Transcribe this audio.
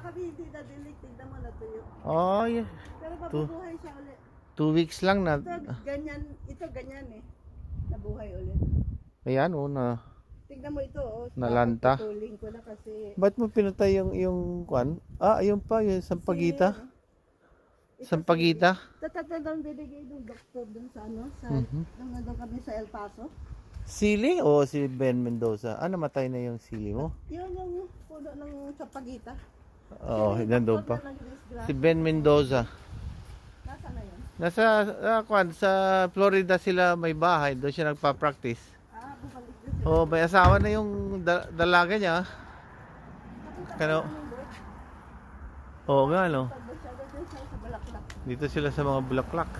kami hindi nadilig. Tignan mo natuyo. Oh, yeah. Pero mabubuhay siya ulit. Two weeks lang na. Ito, ganyan. Ito, ganyan eh. Nabuhay ulit. Ayan, oh, na. Tignan mo ito, oh. Nalanta? Tuling ko na kasi. Ba't mo pinatay yung, yung kwan? Ah, ayun pa, yung sampagita. Ito Sampagita. si- Tatatandang binigay ng doktor dun sa ano, sa, Mhm. nung nandun kami sa El Paso. Sili o si Ben Mendoza? Ah, namatay na yung sili mo? Yun yung puno ng sapagita. Oo, oh, nandun pa. Si Ben Mendoza. Nasa na yun? Nasa, ah, kwan, sa Florida sila may bahay. Doon siya nagpa-practice. Ah, bumalik. Oh, may asawa na yung da- dalaga niya. Kano? Oo nga, sa Bulaklak. Dito sila sa mga bulaklak.